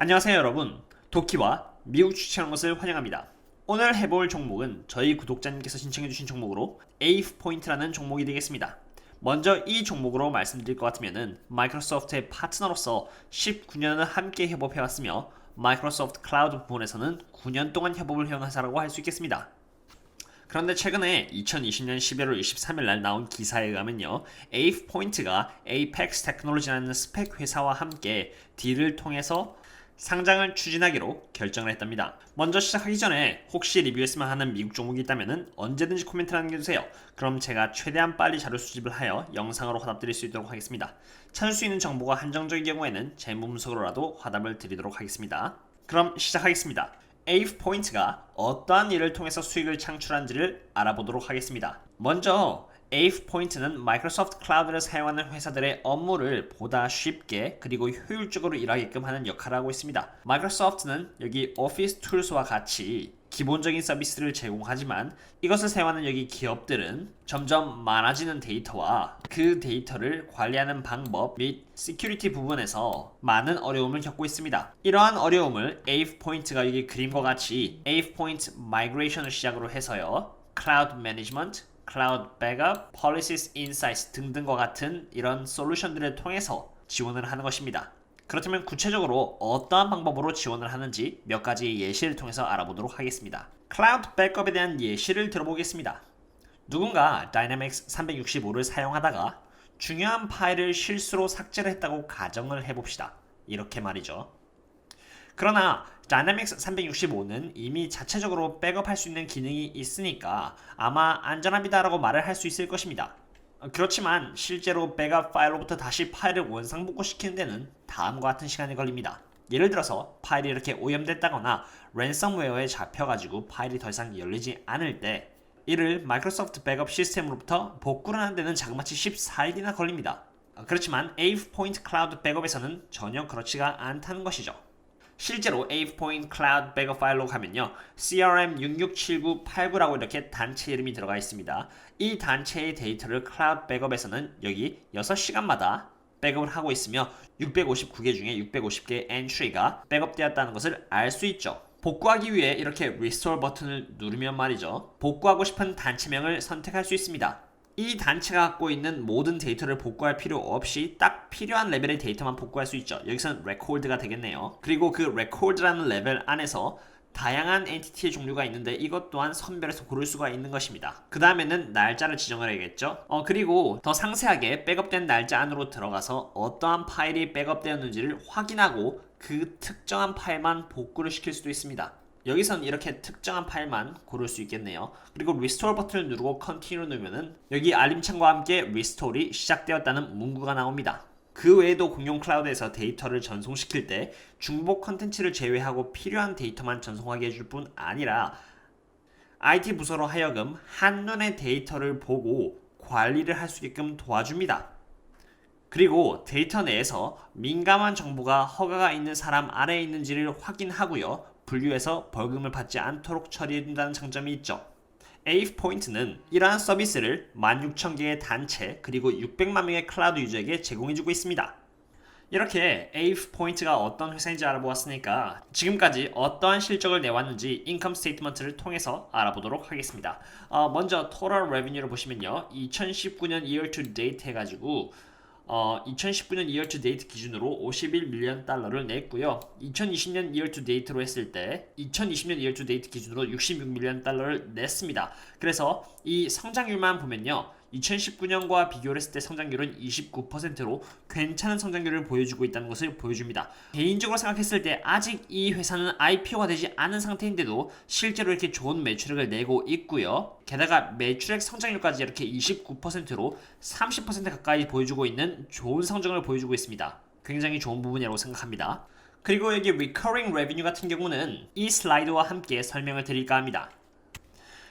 안녕하세요 여러분. 도키와 미국 주식하는 것을 환영합니다. 오늘 해볼 종목은 저희 구독자님께서 신청해주신 종목으로 에이프 포인트라는 종목이 되겠습니다. 먼저 이 종목으로 말씀드릴 것 같으면은 마이크로소프트의 파트너로서 19년을 함께 협업해왔으며 마이크로소프트 클라우드 부분에서는 9년 동안 협업을 해온 회사라고 할 수 있겠습니다. 그런데 최근에 2020년 11월 23일 날 나온 기사에 의하면요. 에이프 포인트가 에이펙스 테크놀로지라는 스펙 회사와 함께 딜을 통해서 상장을 추진하기로 결정을 했답니다. 먼저 시작하기 전에 혹시 리뷰했으면 하는 미국 종목이 있다면 언제든지 코멘트 남겨주세요. 그럼 제가 최대한 빨리 자료 수집을 하여 영상으로 화답드릴 수 있도록 하겠습니다. 찾을 수 있는 정보가 한정적인 경우에는 제 몸속으로라도 화답을 드리도록 하겠습니다. 그럼 시작하겠습니다. 에이프 포인트가 어떠한 일을 통해서 수익을 창출한지를 알아보도록 하겠습니다. 먼저 에이프 포인트는 마이크로소프트 클라우드를 사용하는 회사들의 업무를 보다 쉽게 그리고 효율적으로 일하게끔 하는 역할을 하고 있습니다. 마이크로소프트는 여기 오피스 툴스와 같이 기본적인 서비스를 제공하지만 이것을 사용하는 여기 기업들은 점점 많아지는 데이터와 그 데이터를 관리하는 방법 및 시큐리티 부분에서 많은 어려움을 겪고 있습니다. 이러한 어려움을 에이프 포인트가 여기 그림과 같이 에이프 포인트 마이그레이션을 시작으로 해서요. 클라우드 매니지먼트, 클라우드 백업, policies insights 등등과 같은 이런 솔루션들을 통해서 지원을 하는 것입니다. 그렇다면 구체적으로 어떠한 방법으로 지원을 하는지 몇 가지 예시를 통해서 알아보도록 하겠습니다. 클라우드 백업에 대한 예시를 들어보겠습니다. 누군가 Dynamics 365를 사용하다가 중요한 파일을 실수로 삭제를 했다고 가정을 해봅시다. 이렇게 말이죠. 그러나 Dynamics 365는 이미 자체적으로 백업할 수 있는 기능이 있으니까 아마 안전합니다라고 말을 할 수 있을 것입니다. 어, 그렇지만 실제로 백업 파일로부터 다시 파일을 원상복구시키는 데는 다음과 같은 시간이 걸립니다. 예를 들어서 파일이 이렇게 오염됐다거나 랜섬웨어에 잡혀가지고 파일이 더 이상 열리지 않을 때 이를 마이크로소프트 백업 시스템으로부터 복구를 하는 데는 자그마치 14일이나 걸립니다. 어, 그렇지만 에이프 포인트 클라우드 백업에서는 전혀 그렇지가 않다는 것이죠. 실제로 AvePoint Cloud 백업 파일로 가면요. CRM667989라고 이렇게 단체 이름이 들어가 있습니다. 이 단체의 데이터를 클라우드 백업에서는 여기 6시간마다 백업을 하고 있으며 659개 중에 650개의 엔트리가 백업되었다는 것을 알 수 있죠. 복구하기 위해 이렇게 Restore 버튼을 누르면 말이죠. 복구하고 싶은 단체명을 선택할 수 있습니다. 이 단체가 갖고 있는 모든 데이터를 복구할 필요 없이 딱 필요한 레벨의 데이터만 복구할 수 있죠. 여기서는 레코드가 되겠네요. 그리고 그 레코드라는 레벨 안에서 다양한 엔티티의 종류가 있는데 이것 또한 선별해서 고를 수가 있는 것입니다. 그 다음에는 날짜를 지정을 해야겠죠. 어, 그리고 더 상세하게 백업된 날짜 안으로 들어가서 어떠한 파일이 백업되었는지를 확인하고 그 특정한 파일만 복구를 시킬 수도 있습니다. 여기선 이렇게 특정한 파일만 고를 수 있겠네요. 그리고 Restore 버튼을 누르고 Continue 누르면은 여기 알림창과 함께 Restore이 시작되었다는 문구가 나옵니다. 그 외에도 공용 클라우드에서 데이터를 전송시킬 때 중복 컨텐츠를 제외하고 필요한 데이터만 전송하게 해줄 뿐 아니라 IT 부서로 하여금 한눈에 데이터를 보고 관리를 할 수 있게끔 도와줍니다. 그리고 데이터 내에서 민감한 정보가 허가가 있는 사람 아래에 있는지를 확인하고요. 분류해서 벌금을 받지 않도록 처리해준다는 장점이 있죠. 에이프 포인트는 이러한 서비스를 16,000개의 단체 그리고 600만 명의 클라우드 유저에게 제공해주고 있습니다. 이렇게 에이프 포인트가 어떤 회사인지 알아보았으니까 지금까지 어떠한 실적을 내왔는지 인컴 스테이트먼트를 통해서 알아보도록 하겠습니다. 어, 먼저 토럴 레비뉴를 보시면요. 2019년 year to date 해가지고 어, 2019년 year to 기준으로 51밀리언 달러를 냈고요. 2020년 year to date로 했을 때 2020년 year to 기준으로 66밀리언 달러를 냈습니다. 그래서 이 성장률만 보면요. 2019년과 비교를 했을 때 성장률은 29%로 괜찮은 성장률을 보여주고 있다는 것을 보여줍니다. 개인적으로 생각했을 때 아직 이 회사는 IPO가 되지 않은 상태인데도 실제로 이렇게 좋은 매출액을 내고 있고요. 게다가 매출액 성장률까지 이렇게 29%로 30% 가까이 보여주고 있는 좋은 성장을 보여주고 있습니다. 굉장히 좋은 부분이라고 생각합니다. 그리고 여기 recurring revenue 같은 경우는 이 슬라이드와 함께 설명을 드릴까 합니다.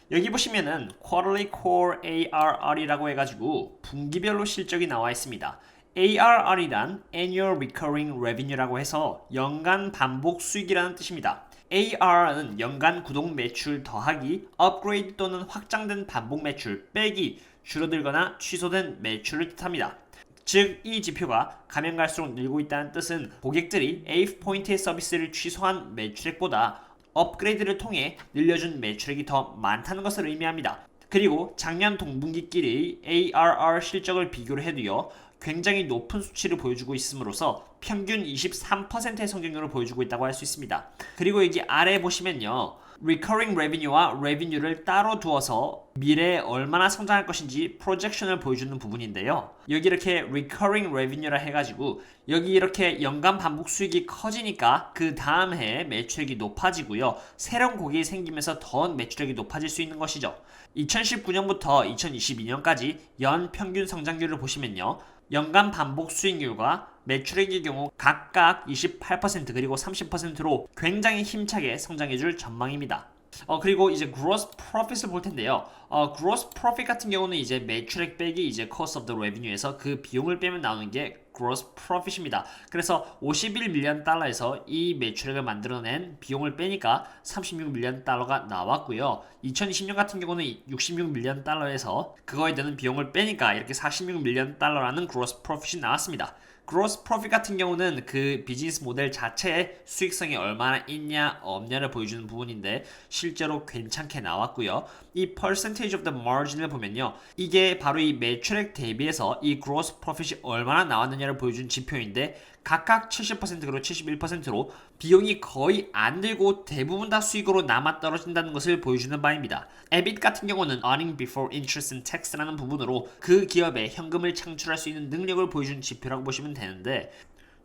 여기 보시면은 quarterly core ARR이라고 해가지고 분기별로 실적이 나와 있습니다. ARR이란 annual recurring revenue라고 해서 연간 반복 수익이라는 뜻입니다. ARR은 연간 구독 매출 더하기 업그레이드 또는 확장된 반복 매출 빼기 줄어들거나 취소된 매출을 뜻합니다. 즉, 이 지표가 가면 갈수록 늘고 있다는 뜻은 고객들이 AF 포인트의 서비스를 취소한 매출액보다 업그레이드를 통해 늘려준 매출액이 더 많다는 것을 의미합니다. 그리고 작년 동분기끼리 ARR 실적을 비교를 해도요. 굉장히 높은 수치를 보여주고 있음으로써 평균 23%의 성장률을 보여주고 있다고 할 수 있습니다. 그리고 여기 아래 보시면요. Recurring revenue와 revenue를 따로 두어서 미래에 얼마나 성장할 것인지 프로젝션을 보여주는 부분인데요. 여기 이렇게 recurring revenue라 해가지고 여기 이렇게 연간 반복 수익이 커지니까 그 다음 해에 매출액이 높아지고요. 새로운 고객이 생기면서 더 매출액이 높아질 수 있는 것이죠. 2019년부터 2022년까지 연 평균 성장률을 보시면요. 연간 반복 수익률과 매출액의 경우 각각 28% 그리고 30%로 굉장히 힘차게 성장해줄 전망입니다. 어 그리고 이제 gross profit을 볼 텐데요. 어 gross profit 같은 경우는 이제 매출액 빼기 이제 cost of the revenue에서 그 비용을 빼면 나오는 게 gross profit입니다. 그래서 51 밀리언 달러에서 이 매출액을 만들어낸 비용을 빼니까 36 밀리언 달러가 나왔고요. 2020년 같은 경우는 66 밀리언 달러에서 그거에 드는 비용을 빼니까 이렇게 46 밀리언 달러라는 gross profit이 나왔습니다. Gross profit 같은 경우는 그 비즈니스 모델 자체의 수익성이 얼마나 있냐 없냐를 보여주는 부분인데 실제로 괜찮게 나왔고요. 이 percentage of the margin을 보면요. 이게 바로 이 매출액 대비해서 이 gross profit이 얼마나 나왔느냐를 보여주는 지표인데 각각 70% 그리고 71%로 비용이 거의 안 들고 대부분 다 수익으로 남아 떨어진다는 것을 보여주는 바입니다. EBIT 같은 경우는 earning before interest and tax라는 부분으로 그 기업에 현금을 창출할 수 있는 능력을 보여주는 지표라고 보시면 되는데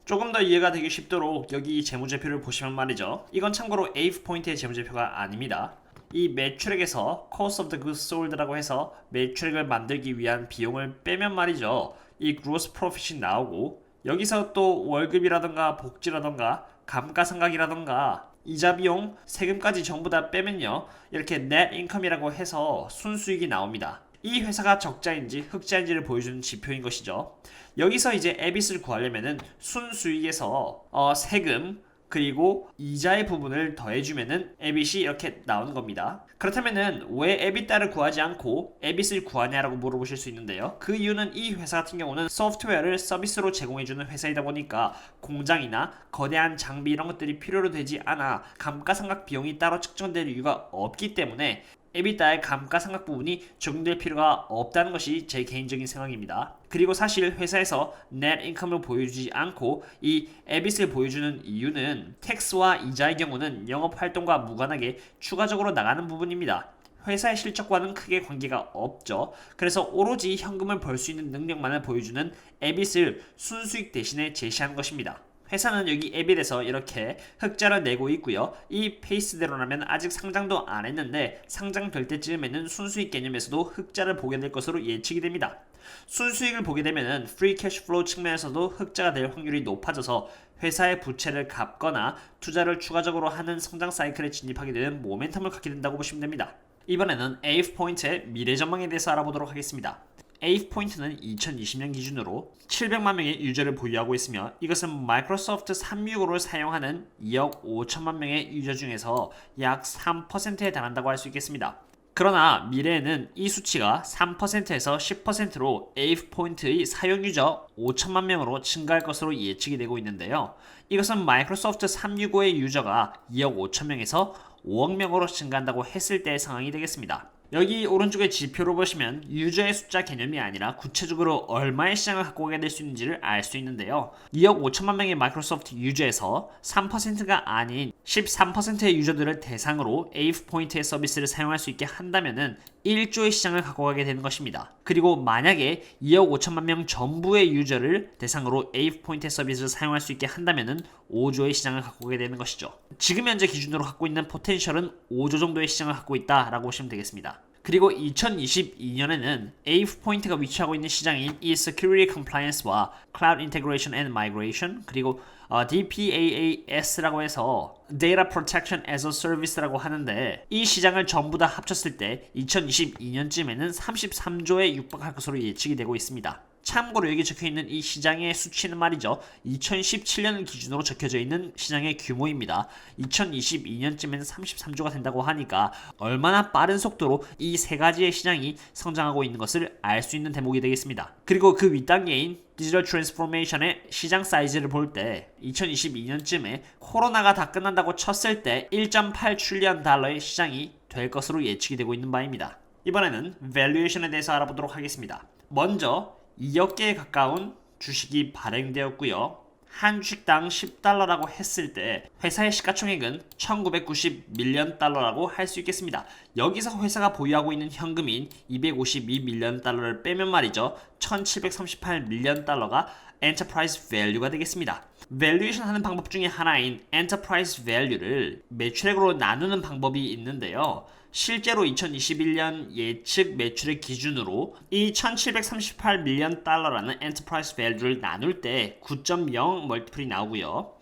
조금 더 이해가 되기 쉽도록 여기 이 재무제표를 보시면 말이죠. 이건 참고로 AF 포인트의 재무제표가 아닙니다. 이 매출액에서 cost of the goods sold라고 해서 매출액을 만들기 위한 비용을 빼면 말이죠. 이 gross profit이 나오고 여기서 또 월급이라던가 복지라던가 감가상각이라던가 이자 비용, 세금까지 전부 다 빼면요. 이렇게 net income이라고 해서 순수익이 나옵니다. 이 회사가 적자인지 흑자인지를 보여주는 지표인 것이죠. 여기서 이제 에빗을 구하려면은 순수익에서 어, 세금 그리고 이자의 부분을 더해주면은 에빗이 이렇게 나오는 겁니다. 그렇다면은 왜 에빗다를 구하지 않고 에빗을 구하냐라고 물어보실 수 있는데요. 그 이유는 이 회사 같은 경우는 소프트웨어를 서비스로 제공해주는 회사이다 보니까 공장이나 거대한 장비 이런 것들이 필요로 되지 않아 감가상각 비용이 따로 측정될 이유가 없기 때문에 에비타의 감가상각 부분이 적용될 필요가 없다는 것이 제 개인적인 생각입니다. 그리고 사실 회사에서 net income을 보여주지 않고 이 에빗을 보여주는 이유는 텍스와 이자의 경우는 영업 활동과 무관하게 추가적으로 나가는 부분입니다. 회사의 실적과는 크게 관계가 없죠. 그래서 오로지 현금을 벌 수 있는 능력만을 보여주는 에빗을 순수익 대신에 제시한 것입니다. 회사는 여기 에빗에서 이렇게 흑자를 내고 있고요. 이 페이스대로라면 아직 상장도 안 했는데 상장될 때쯤에는 순수익 개념에서도 흑자를 보게 될 것으로 예측이 됩니다. 순수익을 보게 되면은 프리 캐시 플로우 측면에서도 흑자가 될 확률이 높아져서 회사의 부채를 갚거나 투자를 추가적으로 하는 성장 사이클에 진입하게 되는 모멘텀을 갖게 된다고 보시면 됩니다. 이번에는 AF 포인트의 미래 전망에 대해서 알아보도록 하겠습니다. AF 포인트는 2020년 기준으로 700만 명의 유저를 보유하고 있으며 이것은 마이크로소프트 365를 사용하는 2억 5천만 명의 유저 중에서 약 3%에 달한다고 할 수 있겠습니다. 그러나 미래에는 이 수치가 3%에서 10%로 AF 포인트의 사용 유저 5천만 명으로 증가할 것으로 예측이 되고 있는데요. 이것은 마이크로소프트 365의 유저가 2억 5천 명에서 5억 명으로 증가한다고 했을 때의 상황이 되겠습니다. 여기 오른쪽에 지표로 보시면 유저의 숫자 개념이 아니라 구체적으로 얼마의 시장을 갖고 오게 될 수 있는지를 알 수 있는데요. 2억 5천만 명의 마이크로소프트 유저에서 3%가 아닌 13%의 유저들을 대상으로 AF 포인트의 서비스를 사용할 수 있게 한다면은 1조의 시장을 갖고 가게 되는 것입니다. 그리고 만약에 2억 5천만 명 전부의 유저를 대상으로 AF 포인트 서비스를 사용할 수 있게 한다면은 5조의 시장을 갖고 오게 되는 것이죠. 지금 현재 기준으로 갖고 있는 포텐셜은 5조 정도의 시장을 갖고 있다라고 보시면 되겠습니다. 그리고 2022년에는 AF 포인트가 위치하고 있는 시장인 이 Security Compliance와 Cloud Integration and Migration 그리고 어, DPAAS라고 해서 Data Protection as a Service라고 하는데 이 시장을 전부 다 합쳤을 때 2022년쯤에는 33조에 육박할 것으로 예측이 되고 있습니다. 참고로 여기 적혀 있는 이 시장의 수치는 말이죠. 2017년을 기준으로 적혀져 있는 시장의 규모입니다. 2022년쯤에는 33조가 된다고 하니까 얼마나 빠른 속도로 이 세 가지의 시장이 성장하고 있는 것을 알 수 있는 대목이 되겠습니다. 그리고 그 윗단계인 디지털 트랜스포메이션의 시장 사이즈를 볼 때 2022년쯤에 코로나가 다 끝난다고 쳤을 때 1.8 트릴리언 달러의 시장이 될 것으로 예측이 되고 있는 바입니다. 이번에는 밸류에이션에 대해서 알아보도록 하겠습니다. 먼저 2억 개에 가까운 주식이 발행되었고요. 한 주식당 10달러라고 했을 때 회사의 시가총액은 1990밀리언 달러라고 할 수 있겠습니다. 여기서 회사가 보유하고 있는 현금인 252밀리언 달러를 빼면 말이죠. 1738밀리언 달러가 엔터프라이즈 밸류가 되겠습니다. 밸류에이션 하는 방법 중에 하나인 엔터프라이즈 밸류를 매출액으로 나누는 방법이 있는데요. 실제로 2021년 예측 매출액 기준으로 이 1738밀리언 달러라는 엔터프라이즈 밸류를 나눌 때 9.0 멀티플이 나오고요.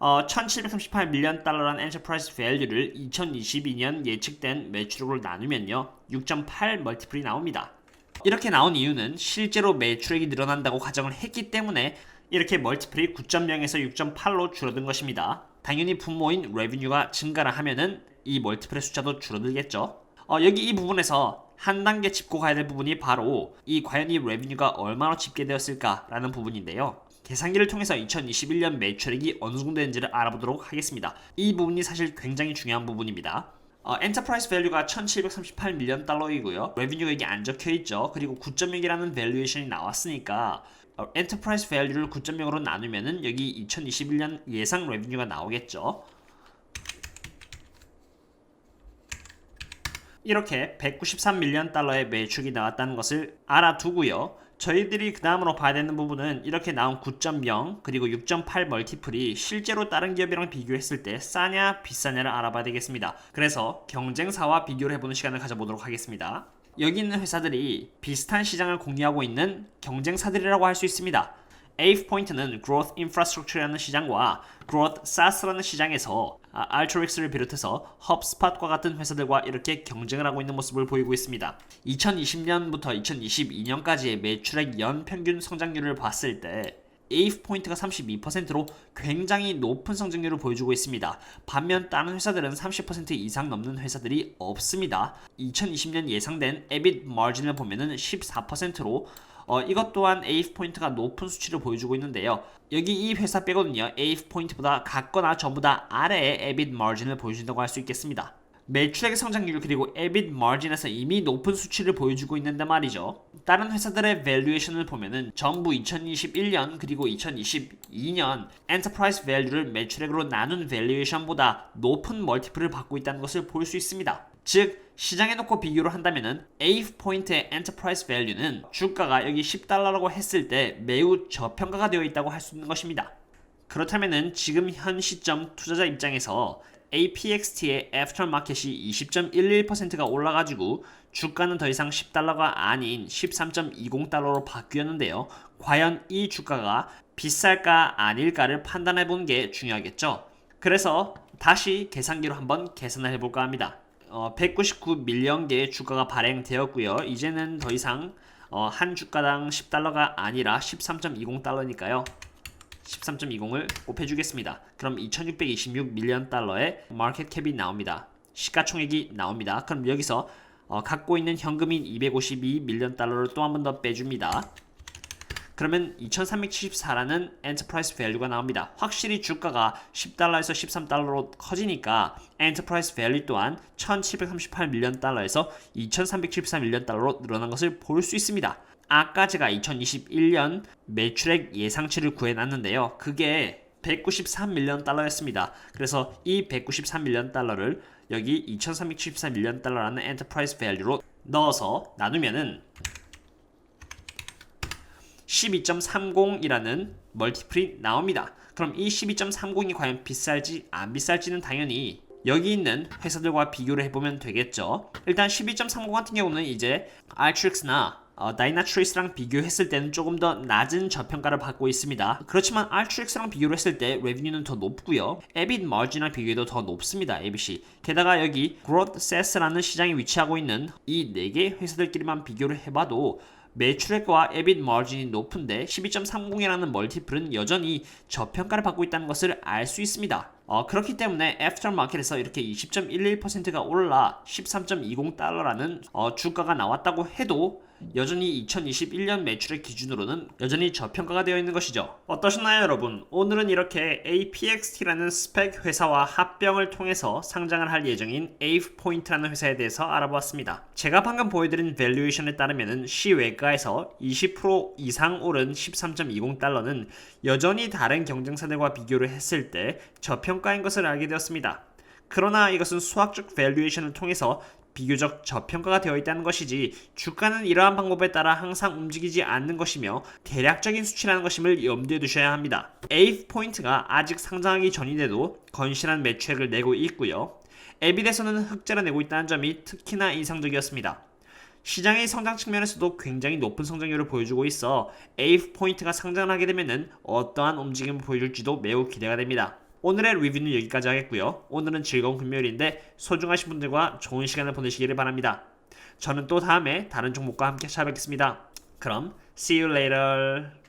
어, 1738밀리언 달러라는 엔터프라이즈 밸류를 2022년 예측된 매출액으로 나누면요. 6.8 멀티플이 나옵니다. 이렇게 나온 이유는 실제로 매출액이 늘어난다고 가정을 했기 때문에 이렇게 멀티플이 9.0에서 6.8로 줄어든 것입니다. 당연히 분모인 레비뉴가 증가를 하면은 이 멀티플의 숫자도 줄어들겠죠. 어, 여기 이 부분에서 한 단계 짚고 가야 될 부분이 바로 이 과연 이 레비뉴가 얼마나 집계되었을까라는 부분인데요. 계산기를 통해서 2021년 매출액이 어느 정도 되는지를 알아보도록 하겠습니다. 이 부분이 사실 굉장히 중요한 부분입니다. 어, 엔터프라이즈 밸류가 1738밀리언 달러이고요. 레비뉴가 여기 안 적혀 있죠. 그리고 9.6이라는 밸류에이션이 나왔으니까 어, 엔터프라이즈 밸류를 9.0으로 나누면은 여기 2021년 예상 레비뉴가 나오겠죠. 이렇게 193밀리언 달러의 매출이 나왔다는 것을 알아두고요. 저희들이 그 다음으로 봐야 되는 부분은 이렇게 나온 9.0 그리고 6.8 멀티플이 실제로 다른 기업이랑 비교했을 때 싸냐 비싸냐를 알아봐야 되겠습니다. 그래서 경쟁사와 비교를 해보는 시간을 가져보도록 하겠습니다. 여기 있는 회사들이 비슷한 시장을 공유하고 있는 경쟁사들이라고 할 수 있습니다. AIF 포인트는 Growth Infrastructure라는 시장과 Growth SaaS라는 시장에서 아, 알트릭스를 비롯해서 헙스팟과 같은 회사들과 이렇게 경쟁을 하고 있는 모습을 보이고 있습니다. 2020년부터 2022년까지의 매출액 연 평균 성장률을 봤을 때 AIF 포인트가 32%로 굉장히 높은 성장률을 보여주고 있습니다. 반면 다른 회사들은 30% 이상 넘는 회사들이 없습니다. 2020년 예상된 EBIT 마진을 보면은 14%로 어, 이것 또한 AF 포인트가 높은 수치를 보여주고 있는데요. 여기 이 회사 빼고는요, AF 포인트보다 같거나 전부 다 아래의 EBIT 마진을 보여준다고 할 수 있겠습니다. 매출액 성장률 그리고 EBIT 마진에서 이미 높은 수치를 보여주고 있는데 말이죠. 다른 회사들의 밸류에이션을 보면은 전부 2021년 그리고 2022년 엔터프라이즈 밸류를 매출액으로 나눈 밸류에이션보다 높은 멀티플을 받고 있다는 것을 볼 수 있습니다. 즉 시장에 놓고 비교를 한다면은 AIF 포인트의 엔터프라이즈 밸류는 주가가 여기 10달러라고 했을 때 매우 저평가가 되어 있다고 할 수 있는 것입니다. 그렇다면은 지금 현 시점 투자자 입장에서 APXT의 애프터 마켓이 20.11%가 올라가지고 주가는 더 이상 10달러가 아닌 13.20달러로 바뀌었는데요. 과연 이 주가가 비쌀까 아닐까를 판단해 보는 게 중요하겠죠. 그래서 다시 계산기로 한번 계산을 해볼까 합니다. 어, 199밀리언 개의 주가가 발행되었고요. 이제는 더 이상 어, 한 주가당 10달러가 아니라 13.20달러니까요. 13.20을 곱해주겠습니다. 그럼 2626밀리언 달러의 마켓 캡이 나옵니다. 시가총액이 나옵니다. 그럼 여기서 어, 갖고 있는 현금인 252밀리언 달러를 또 한 번 더 빼줍니다. 그러면 2374라는 엔터프라이즈 밸류가 나옵니다. 확실히 주가가 10달러에서 13달러로 커지니까 엔터프라이즈 밸류 또한 1738밀리언 달러에서 2374밀리언 달러로 늘어난 것을 볼 수 있습니다. 아까 제가 2021년 매출액 예상치를 구해놨는데요. 그게 193밀리언 달러였습니다. 그래서 이 193밀리언 달러를 여기 2374밀리언 달러라는 엔터프라이즈 밸류로 넣어서 나누면은 12.30이라는 멀티플이 나옵니다. 그럼 이 12.30이 과연 비쌀지 안 비쌀지는 당연히 여기 있는 회사들과 비교를 해보면 되겠죠. 일단 12.30 같은 경우는 이제 알트릭스나 어, 다이나트리스랑 비교했을 때는 조금 더 낮은 저평가를 받고 있습니다. 그렇지만 알트릭스랑 비교를 했을 때 레비뉴는 더 높고요. 에빗 마진이랑 비교해도 더 높습니다. ABC. 게다가 여기 그로드 세스라는 시장에 위치하고 있는 이 네 개 회사들끼리만 비교를 해봐도 매출액과 에빗 마진이 높은데 12.30이라는 멀티플은 여전히 저평가를 받고 있다는 것을 알 수 있습니다. 어, 그렇기 때문에 애프터마켓에서 이렇게 20.11%가 올라 13.20달러라는 어, 주가가 나왔다고 해도 여전히 2021년 매출의 기준으로는 여전히 저평가가 되어 있는 것이죠. 어떠셨나요, 여러분? 오늘은 이렇게 APXT라는 스펙 회사와 합병을 통해서 상장을 할 예정인 AvePoint라는 회사에 대해서 알아보았습니다. 제가 방금 보여드린 밸류에이션에 따르면 시외가에서 20% 이상 오른 13.20달러는 여전히 다른 경쟁사들과 비교를 했을 때 저평가인 것을 알게 되었습니다. 그러나 이것은 수학적 밸류에이션을 통해서 비교적 저평가가 되어 있다는 것이지 주가는 이러한 방법에 따라 항상 움직이지 않는 것이며 대략적인 수치라는 것임을 염두에 두셔야 합니다. 에이프 포인트가 아직 상장하기 전인데도 건실한 매출액을 내고 있고요. 에빗에서는 흑자를 내고 있다는 점이 특히나 인상적이었습니다. 시장의 성장 측면에서도 굉장히 높은 성장률을 보여주고 있어 에이프 포인트가 상장을 하게 되면 어떠한 움직임을 보여줄지도 매우 기대가 됩니다. 오늘의 리뷰는 여기까지 하겠고요. 오늘은 즐거운 금요일인데 소중하신 분들과 좋은 시간을 보내시기를 바랍니다. 저는 또 다음에 다른 종목과 함께 찾아뵙겠습니다. 그럼 see you later.